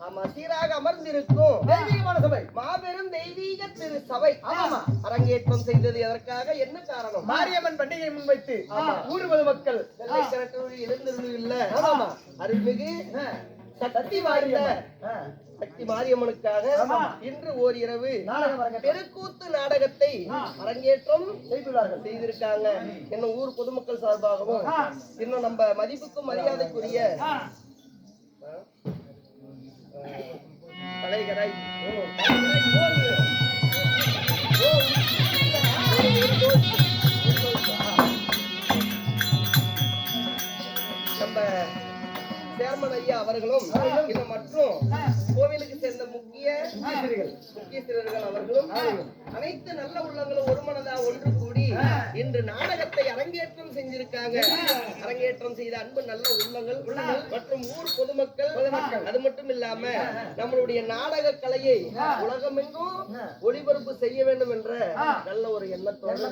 ஆமா சீராக அமர்ந்திருக்கும். தெய்வீகமான சபை. மாபெரும் தெய்வீக திரு சபை ஆமா. அரங்கேற்றம் செய்தது எதற்காக? என்ன காரணம்? மாரியம்மன் பண்டிகையை முன்வைத்து ஊர் பொதுமக்கள் வெள்ளை எழுந்திருந்து இல்ல. ஆமா. அருள்மிகு சக்தி வாய்ந்த சக்தி மாரியம்மனுக்காக இன்று ஓர் இரவு தெருக்கூத்து நாடகத்தை அரங்கேற்றம் செய்துள்ளார்கள். செய்திருக்காங்க. இன்னும் ஊர் பொதுமக்கள் சார்பாகவும் இன்னும் நம்ம மதிப்புக்கும் மரியாதைக்குரிய அவர்களும் மற்றும் கோவிலுக்கு சேர்ந்த முக்கிய முக்கியஸ்தர்கள் அவர்களும் அனைத்து நல்ல உள்ளங்களும் ஒரு மனதா ஒன்று கூடி இன்று நாடகத்தை அரங்கேற்றம் செஞ்சிருக்காங்க. அரங்கேற்றம் செய்த அன்பு நல்ல உள்ளங்கள் மற்றும் ஊர் பொதுமக்கள் அது மட்டும் இல்லாம நம்மளுடைய நாடக கலையை உலகமெங்கும் ஒளிபரப்பு செய்ய வேண்டும் என்ற நல்ல ஒரு எண்ணத்தோடு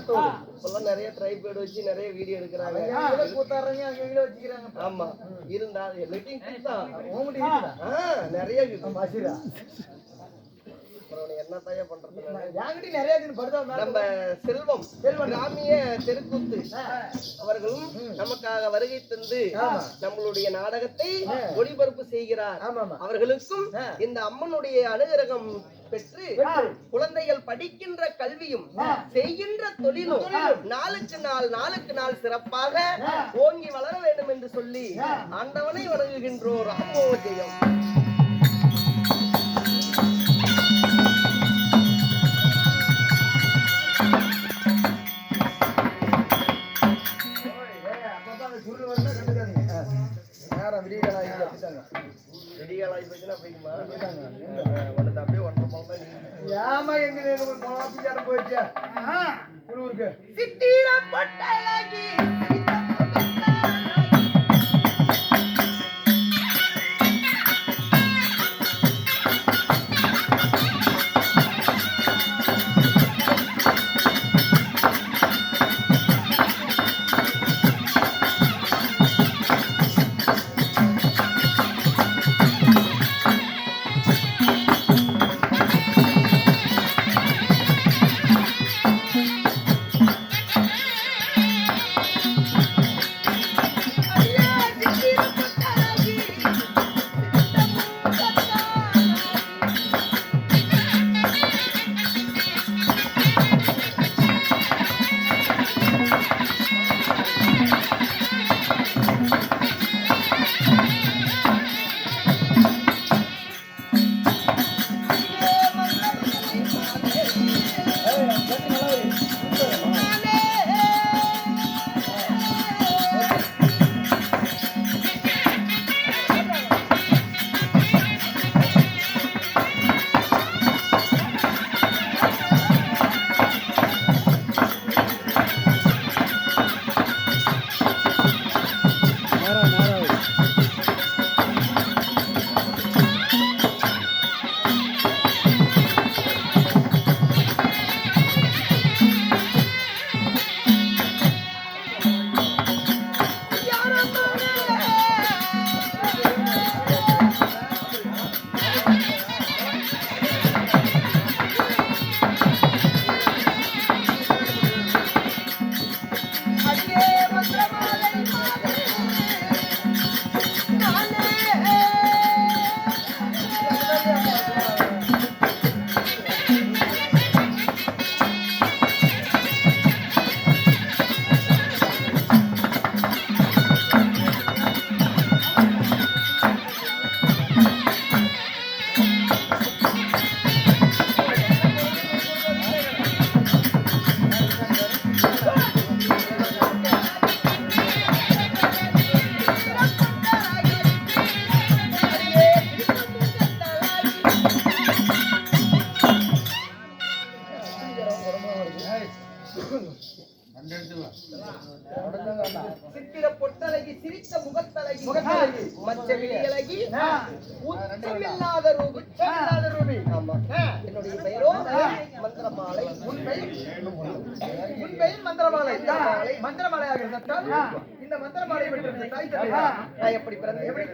இப்பெல்லாம் நிறைய ட்ரைபேட் வச்சு நிறைய வீடியோ எடுக்கிறாங்க. வச்சுக்கிறாங்க. ஆமா. இருந்தா எல்லாத்தையும் நிறைய இருக்குது. ஆமா, சரிடா. அப்புறம் என்ன தயா பண்றது என்கிட்ட நிறைய படுதா. நம்ம செல்வம். கிராமிய தெருக்கூத்து அவர்களும் நமக்காக வருகை தந்து நம்மளுடைய நாடகத்தை ஒளிபரப்பு செய்கிறார். அவர்களுக்கும் இந்த அம்மனுடைய அனுகிரகம் பெற்று குழந்தைகள் படிக்கின்ற கல்வியும் செய்கின்ற தொழிலும் நாளுக்கு நாள் நாளுக்கு நாள் சிறப்பாக ஓங்கி வளர வேண்டும் என்று சொல்லி ஆண்டவனை வணங்குகின்றோர். ராமோ ஜெயம். வெடிகாலாகி போச்சுன்னா போய்க்குமா உனக்கு அப்படியே ஒன்றரை தான் ஏம்மா எங்க ஒரு போயிடுச்சு? சித்திர பொட்டழகி உச்சமில்லாத ரூபி இல்லாத ரூபி. என்னுடைய பெயரோ மந்திரமாலை பெயர் மந்திரமாலை மந்திரமாலையாக இருந்தால் இந்த மந்திரமாலை பெற்ற தாய்? நான் எப்படி எப்படி எப்படி?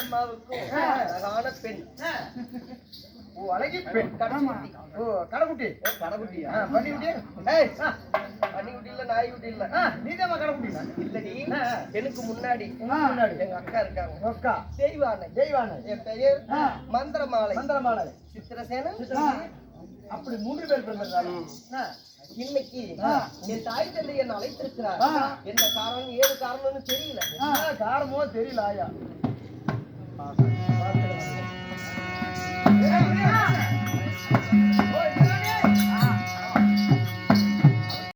அம்மாவுக்கும் அழகான பெண். ஓ, அழகி பெண். ஓ. ஏய், பன்னிக்குட்டி இல்ல, நாய்க்குட்டி இல்ல. ஆ, நீதாம்மா கடைக்குட்டிங்களா? இல்லடி. எனக்கு முன்னாடி முன்னாடி. எங்க அக்கா இருக்காங்க அக்கா, தெய்வானை தெய்வானை, என் பெயர். மந்திரமாலை மந்திரமாலை. சித்திரசேனன் ஆ, அப்படி மூன்று பேர் பிறந்திருக்காங்க. இன்னைக்கு. என் தாய் தந்தை என்னை அழைத்திருக்கிறார். என்ன காரணம் ஏது காரணம்னு தெரியல என்ன காரணமோ தெரியல ஆயா.